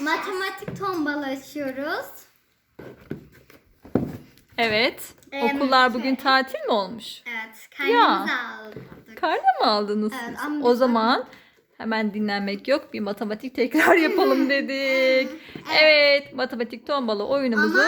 Matematik tombala açıyoruz. Evet. Em, Okullar bugün tatil mi olmuş? Evet, kendimiz aldık. Karda mı aldınız Evet, siz? ama O zaman hemen dinlenmek yok. Bir matematik tekrar yapalım dedik. Evet, matematik tombala oyunumuzu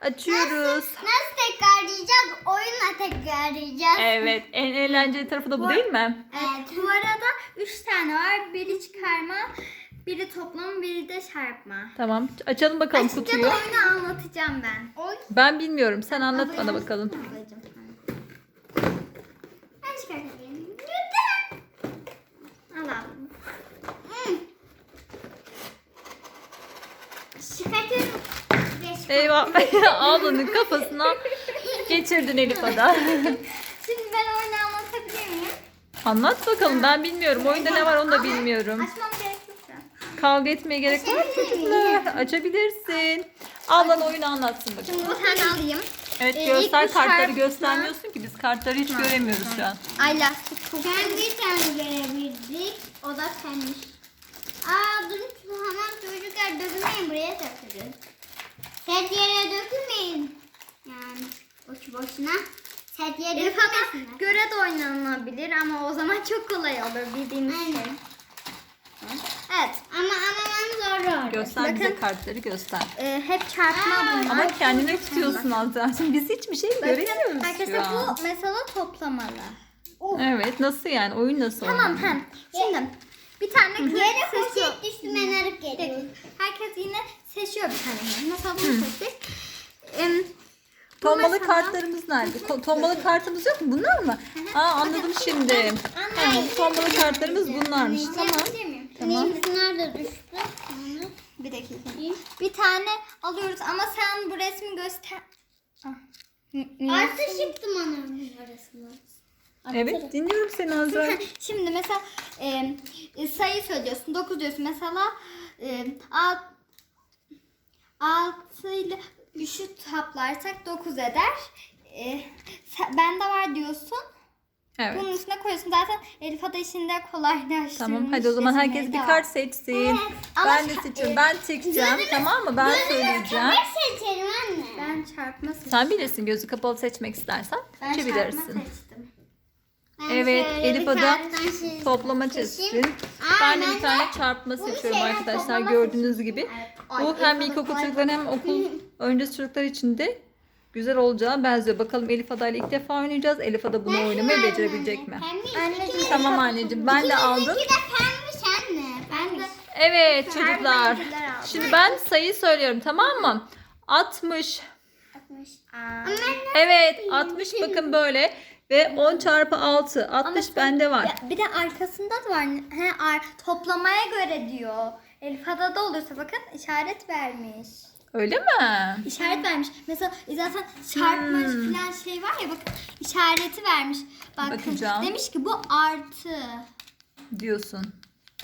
açıyoruz. Nasıl tekrarlayacağız? Oyunla tekrarlayacağız. Evet, en eğlenceli tarafı da bu değil mi? Evet, bu arada 3 tane var. Biri çıkarma, biri toplama, biri de çarpma. Tamam, açalım bakalım Açınca kutuyu. da oyunu anlatacağım ben. Oy. Ben bilmiyorum. Sen anlat bana bakalım. Ablacığım. Ben çıkartayım. Al ablam. Çıkartıyorum. Beş. Eyvah, ablanın kafasına geçirdin Elif Ada. Şimdi ben oyunu anlatabilir miyim? Anlat bakalım. Ben bilmiyorum. Oyunda ne var onu da bilmiyorum. Açmam. Kavga etmeye gerek var mı çocuklar? Açabilirsin. Ablan oyunu anlatsın bakalım. Şimdi bir tane alayım. Evet Ee, göster ilk kartları göstermiyorsun ki biz kartları hiç göremiyoruz şu an. Ay lastik çok Ben bir tane görebildik. O da senmiş. Aa durun şu hemen çocuklar dökülmeyin buraya takılın. Set yere dökülmeyin. Yani boş boşuna. Set yere Elif dökülmesinler. göre de oynanabilir ama o zaman çok kolay olur bildiğiniz Aynen. şey. Ama ama Göster bize Bakın. kartları göster. e, hep çarpma bunlar. Ama kendine tutuyorsun Azra'cığım. Biz hiçbir şey göremiyoruz Arkadaşlar şu an. bu mesela toplamalı. Evet nasıl yani? Oyun nasıl Tamam oynanıyor? hem. Şimdi bir tane kız Yere seçiyor. poşet düştü ben alıp geliyorum. Herkes yine seçiyor bir tane. Mesela bunu seçtik. Em, bu Tombalı mesela- kartlarımız nerede? Ko- Tombalı kartımız yok mu? Bunlar mı? Aa anladım şimdi. Tamam, tombalı kartlarımız bunlarmış. Tamam. Tamam. Neyimiz nerede düştü? Onu. Bir dakika. Bir tane alıyoruz ama sen bu resmi göster. Ah. Artı çıktı bana numarasını. Evet dinliyorum seni Azra. Şimdi mesela e, e, sayı söylüyorsun. 9 diyorsun. Mesela e, 6 ile 3'ü toplarsak 9 eder. E, bende var diyorsun. Evet. Bunun üstüne koyuyorsun. Zaten Elif Ada işini de kolaylaştırmış. Tamam hadi o zaman herkes bir kart seçsin. Ama Ben de ça- seçiyorum. Ben çekeceğim tamam mı? Ben söyleyeceğim. Ben seçerim anne. Ben çarpma seçtim. Sen bilirsin gözü kapalı seçmek istersen Ben çarpma seçebilirsin. seçtim. Ben Evet Elif Ada şey- toplama. Aa, Ben de ben bir tane çarpma seçiyorum şey, arkadaşlar toplama gördüğünüz gibi. Evet. Bu hem ilkokul çocukları hem okul öncesi çocuklar için de güzel olacağı benziyor. Bakalım Elif Ada ile ilk defa oynayacağız. Elif Ada bunu oynamayı becerebilecek mi? Anneciğim, Tamam anneciğim ben de aldım. İki de pembiş anne. Ben de Evet çocuklar. Şimdi ben sayı söylüyorum tamam mı? 60. Aa, Evet 60 bakın böyle. Ve 10 çarpı 6. 60 sen- bende var. Ya, bir de arkasında da var. He, ar- toplamaya göre diyor. Elif Ada'da olursa bakın işaret vermiş. Öyle mi? İşaret vermiş. Mesela zaten çarpma Hmm. falan şey var ya bakın işareti vermiş. Bakın Bakacağım. demiş ki bu artı. Diyorsun.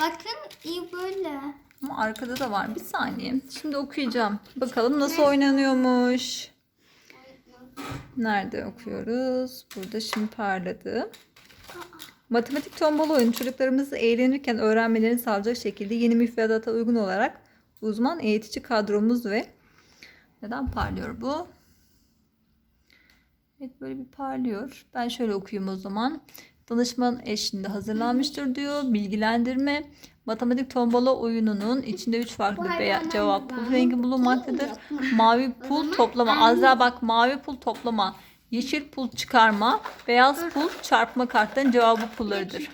Bakın iyi böyle. Ama arkada da var. Bir saniye. Şimdi okuyacağım. Bakalım nasıl oynanıyormuş. Nerede okuyoruz? Burada şimdi parladı. Matematik tombala oyunu çocuklarımız eğlenirken öğrenmelerini sağlayacak şekilde yeni müfredata uygun olarak uzman eğitici kadromuz ve neden parlıyor bu? Evet böyle bir parlıyor. Ben şöyle okuyayım o zaman. Danışman eşliğinde hazırlanmıştır diyor. Bilgilendirme. Matematik tombala oyununun içinde üç farklı veya cevap pul rengi bulunmaktadır. Mavi pul toplama. Azra bak mavi pul toplama. Yeşil pul çıkarma. Beyaz pul çarpma kartların cevabı pullarıdır.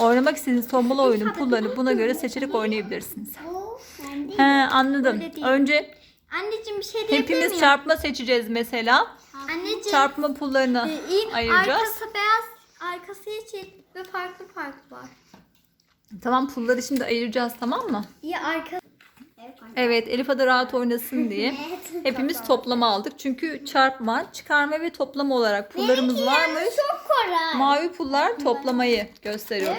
Oynamak istediğiniz tombala oyunun pullarını buna göre seçerek oynayabilirsiniz. He anladım. Önce Anneciğim bir şey diyebilir hepimiz miyim? çarpma seçeceğiz mesela. Anneciğim. Çarpma pullarını e, ilk ayıracağız. arkası beyaz, arkası yeşil ve farklı farklı var. Tamam pulları şimdi ayıracağız tamam mı? İyi arka Evet Elif Ada rahat oynasın diye hepimiz toplama aldık. Çünkü çarpma, çıkarma ve toplama olarak pullarımız varmış. çok kolay. Mavi pullar toplamayı gösteriyor.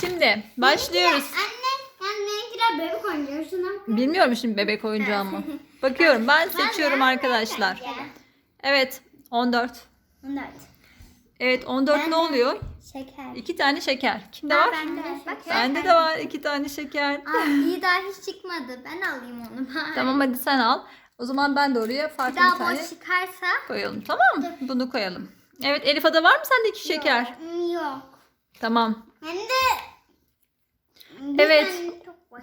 Şimdi başlıyoruz. Anne, yani benimkiler bebek oynuyor. Şuna Bilmiyorum şimdi bebek oyuncağımı. Bakıyorum ben seçiyorum arkadaşlar. Evet 14. Bunlar. Evet 14 ne oluyor? Şeker. İki tane şeker. Kimde var? Bende. Bak, Bende de var iki tane şeker. Aa, iyi daha hiç çıkmadı. Ben alayım onu bari. Tamam hadi sen al. O zaman ben de oraya farklı bir, daha tane boş çıkarsa koyalım tamam mı? Bunu koyalım. Evet Elif Ada var mı sende iki şeker? Hmm, Yok. Tamam. Hem de bir Evet. tane çok var.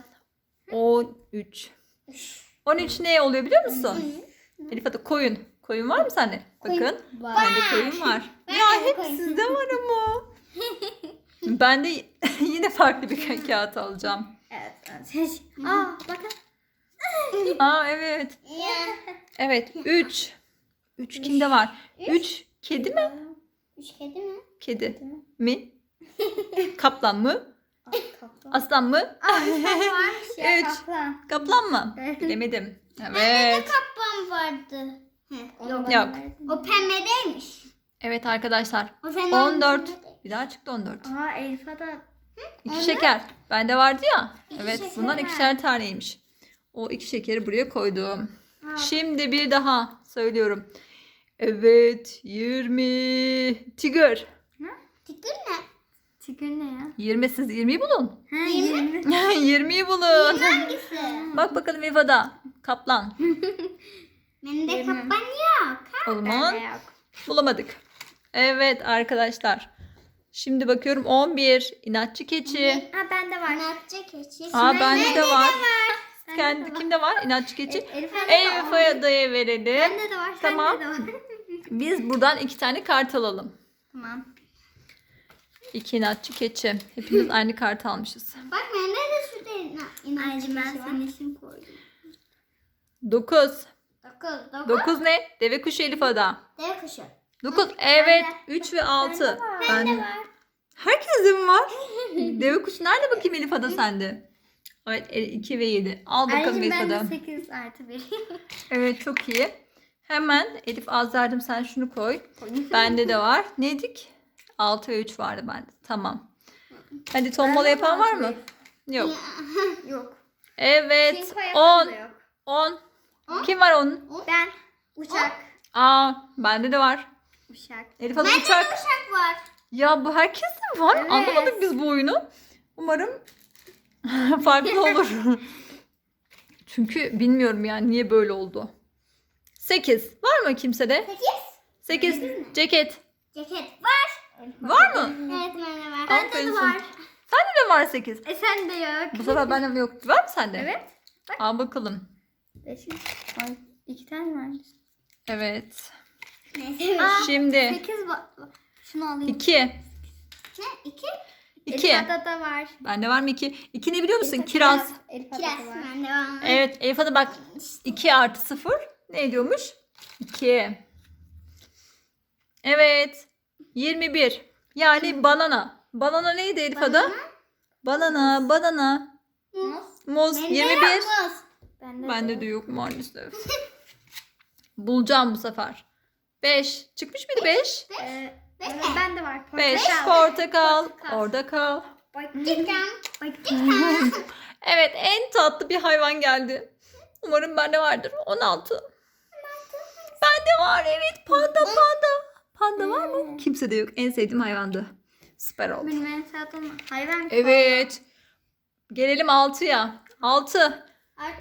13. 13 ne oluyor biliyor musun? Elif Ada koyun. Koyun var mı sende? Bakın. Bende koyun var. Ben Ya de hep koyun. sizde var ama. ben de yine farklı bir ka- kağıt alacağım. Evet. Aa bakın. Aa evet. Evet 3. 3 kimde var? 3 kedi mi? Üç kedi mi? Kedi mi? Kaplan mı? Kaplan. Aslan mı? Tane varmış ya Üç. kaplan. Kaplan mı? Evet. Bilemedim. Evet. Kaplan vardı. Heh, Yok. Yok. O pembedeymiş. Evet arkadaşlar. O senin 14. pembede. Bir daha çıktı 14. Aa Elif'a da 2 şeker. Bende vardı ya. İki Evet şeker bundan var. ikişer taneymiş. O iki şekeri buraya koydum. Şimdi bir daha söylüyorum. Evet 20. Tiger. Tigir ne? Tigir ne ya? 20 siz 20'yi bulun. Ha, Yirmi. 20. 20'yi bulun. Hangisi? Bak bakalım Eva'da. Kaplan. Benim de Yirmi. kaplan yok. O zaman Bende yok. bulamadık. Evet arkadaşlar. Şimdi bakıyorum 11. İnatçı keçi. Ha bende var. Anlatacak keçi. Aa bende de var. Kendi de var. kimde var? İnatçı keçi. E- Elif'e de var. Elifa'ya daya verelim. Bende de var. Tamam. De var. Biz buradan iki tane kart alalım. tamam. İki inatçı keçi. Hepimiz aynı kart almışız. Bak bende de şurada ina- inatçı Ayrıca ben keçi var. senin için koydum. 9. Dokuz. Dokuz. 9 ne? Deve kuşu Elifa'da. Dev kuşu. 9. Evet. 3 ve 6. Bende var. Ben var. Herkeste mi var? Deve kuşu nerede bakayım Elifa'da sende? Evet 2 ve 7. Al bakalım Ayrıca Elifa'da. bende 8 artı 1. Evet çok iyi. Hemen Elif Azer'dim sen şunu koy. Bende de var. Neydik? 6 ve 3 vardı bende. Tamam. Hadi tombala yapan var mı? Yok. yok. Evet. Yapan 10. da yok. 10. Kim var onun? Ben. Uçak. Aa bende de var. Uçak. Elif Hanım Bende de uçak. uçak var. Ya bu herkesin var. Evet. Anlamadık biz bu oyunu. Umarım farklı olur. Çünkü bilmiyorum yani niye böyle oldu. 8. Var mı kimsede? Sekiz. 8. Ceket. Ceket var. Var mı? Evet bende var. Bende de var. Sende de var 8. E sen de yok. Bu sefer bende yok. Var mı sende? Evet. Al bakalım. Beş. Ay, iki tane var. Evet. Neyse. Aa, Şimdi 8 var. Şunu alayım. 2. Ne? İki. 2. Elif'a'da da var. Bende var mı 2? 2 ne biliyor musun? Elif'a'da Kiraz. da- Elif'a'da Kiraz var. bende var. Evet Elif Hanım bak 2 artı 0 ne ediyormuş? 2. Evet. 21. Yani banana. Banana neydi Elif Ada? Banana, banana. Muz. Muz Bende 21. yok muz. Bende, Bende de yok maalesef. Bulacağım bu sefer. 5. Çıkmış mıydı 5? Ee, mi? bende var. 5. Portakal. Portakal. Orada kal. Çıkam. Evet en tatlı bir hayvan geldi. Umarım bende vardır. 16. Bende var evet panda panda. Panda var mı? Kimse de yok. En sevdiğim hayvandı. Süper oldu. Benim en sevdiğim hayvan. Evet. Gelelim 6'ya. 6.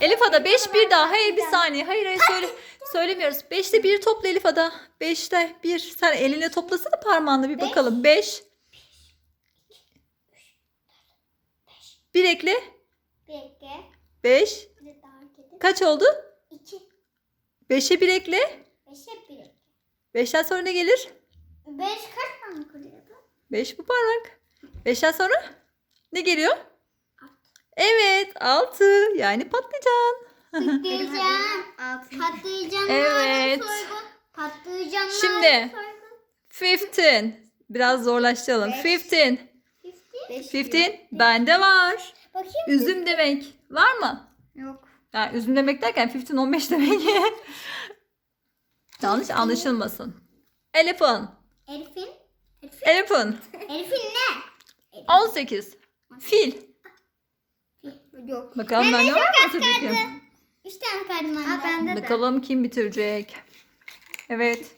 Elif Ada 5 bir daha. Hayır bir saniye. Hayır hayır söyle. Söylemiyoruz. 5'te 1 topla Elif Ada. 5'te 1. Sen eline toplasana parmağınla bir bakalım. 5. 1 ekle. 5. Bir de daha kedi. Kaç oldu? İki. 5'e 1 ekle. Beşe bir. 5'ten sonra ne gelir? Beş kaç tane kuruyordu? 5 bu parmak. 5'ten sonra ne geliyor? Evet 6 yani patlıcan. Patlıcan. Altı. Patlıcanlar Evet. Patlıcanlar Şimdi. 15. Biraz zorlaştıralım. 15. Beş. 15 bende var. Bakayım. Üzüm demek. Var mı? Yok. Yani üzüm demek derken 15 15 demek. Yanlış anlaşılmasın. Elephant. Elif'in. Elif'in. Elephant. Elif'in ne? 18. Fil. Yok. Bakalım ben ne var mı Üç tane kaldım. Aa, bende de. Bakalım kim bitirecek. Evet.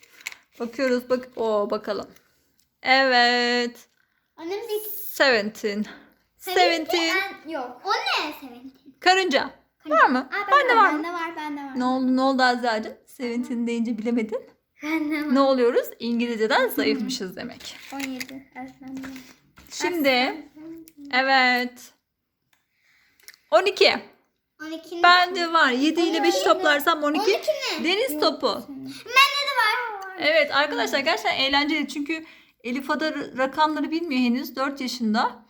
Bakıyoruz bak. O bakalım. Evet. Annem de iki. Seventeen. Seventeen. Ben yok. O ne seventeen? Karınca. Var mı? Aa, Bende var mı? Bende var, bende var. Ne oldu ne oldu Azra'cığım? Seventeen deyince bilemedin. Bende var. Ne oluyoruz? İngilizceden zayıfmışız demek. 17. Evet bende var. Şimdi evet. 12. 12. Bende var. 7 ile 5'i toplarsam 12. 12 mi? Deniz topu. Bende de var. Evet arkadaşlar gerçekten eğlenceli çünkü Elif Ada rakamları bilmiyor henüz 4 yaşında.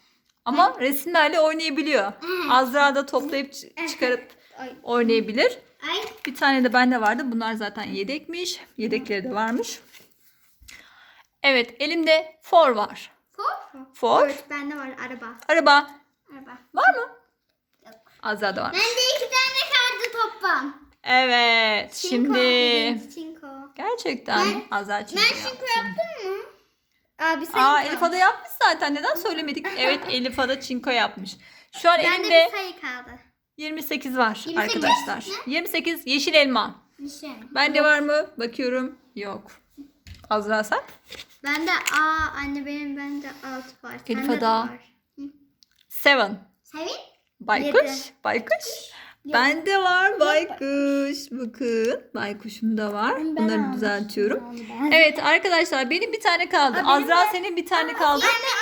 Ama resimlerle oynayabiliyor. Azra da toplayıp çıkarıp Ay. oynayabilir. Ay. Bir tane de bende vardı. Bunlar zaten yedekmiş. Yedekleri de varmış. Evet elimde for var. For. For. Evet bende var araba. Araba. Araba. Var mı? Yok. Azra'da var. Bende iki tane kaldı toplam. Evet. Şimdi Deniz Çinko. gerçekten Ben- Azra Ben çizgi şık yaptı. yaptım? Abi sen Aa Elif Ada yapmış zaten. Neden söylemedik? Evet Elif Ada çinko yapmış. Şu an Bende elimde bir sayı kaldı. 28 var 28 arkadaşlar. 28 yeşil elma. Şey. Bende var mı? Bakıyorum. Yok. Azra sen? Bende aa anne benim bende 6 var. Elif de Ada. var. 7. Sevin? Baykuş. Yedi. Baykuş. Bende var baykuş. Bakın. Baykuşum da var. Bunları düzeltiyorum. Evet arkadaşlar benim bir tane kaldı. Aa, benim Azra de- senin bir tane kaldı. Anne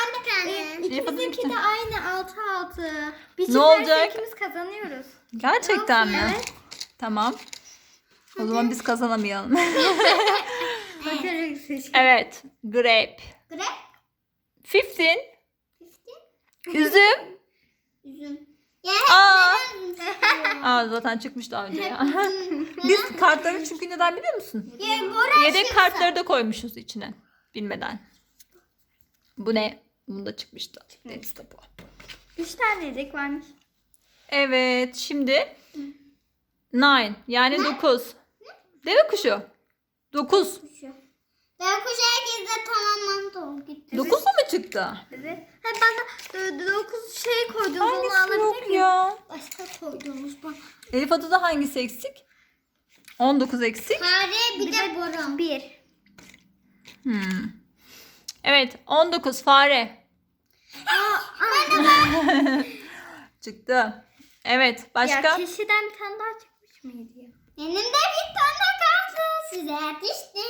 Ada'nın İkimizinki iki de aynı 6 6. Bir Ne olacak? ikimiz kazanıyoruz. Gerçekten mi? Evet. Tamam. O zaman biz kazanamayalım. Bakarız. evet. Grape. Grep. 15. 15. Üzüm. Üzüm. Aa. Aa zaten çıkmış daha önce ya. Biz kartları çünkü neden biliyor musun? Yedek kartları da koymuşuz içine. Bilmeden. Bu ne? Bunu da çıkmıştı. Deniz topu. 3 tane yedek varmış. Evet şimdi nine yani 9. Deve kuşu. 9. Ben kuş herkese tamamlandı o gitti. 9 mu çıktı? Evet. Ha ben de 9 şey koydum. Onu Hangisi alabilir yok miyim? ya? Başka koyduğumuz bak. Elif adı hangisi eksik? 19 eksik. Fare bir, de boron. 1. Hmm. Evet 19 fare. Çıktı. Evet Ya başka? keşiden bir tane daha çıkmış mıydı ya? Benim de bir tane kaldı. Size yetişti.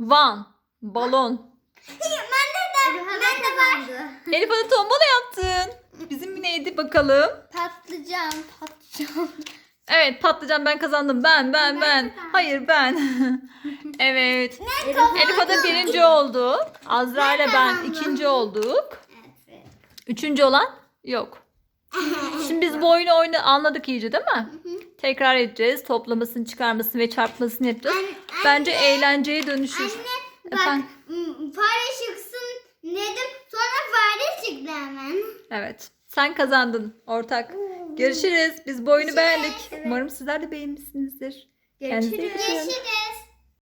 Van. Balon. ben de de. Ben de var. Elif adı tombala yaptın. Bizim neydi bakalım? Patlıcan, patlıcan. Evet patlıcan ben kazandım. Ben ben ben. Hayır ben. evet. Elif Ada birinci oldu. Azra ile ben ikinci olduk. Evet. Üçüncü olan yok. Şimdi biz bu oyunu oyunu anladık iyice değil mi? Tekrar edeceğiz. Toplamasını, çıkarmasını ve çarpmasını yapacağız. Anne, Bence eğlenceye dönüşür. Anne bak Efendim? m, fare çıksın dedim sonra fare çıktı hemen. Evet. Sen kazandın ortak. Görüşürüz. Biz bu oyunu beğendik. Umarım sizler de beğenmişsinizdir. Kendinize iyi Görüşürüz. bakın. Görüşürüz.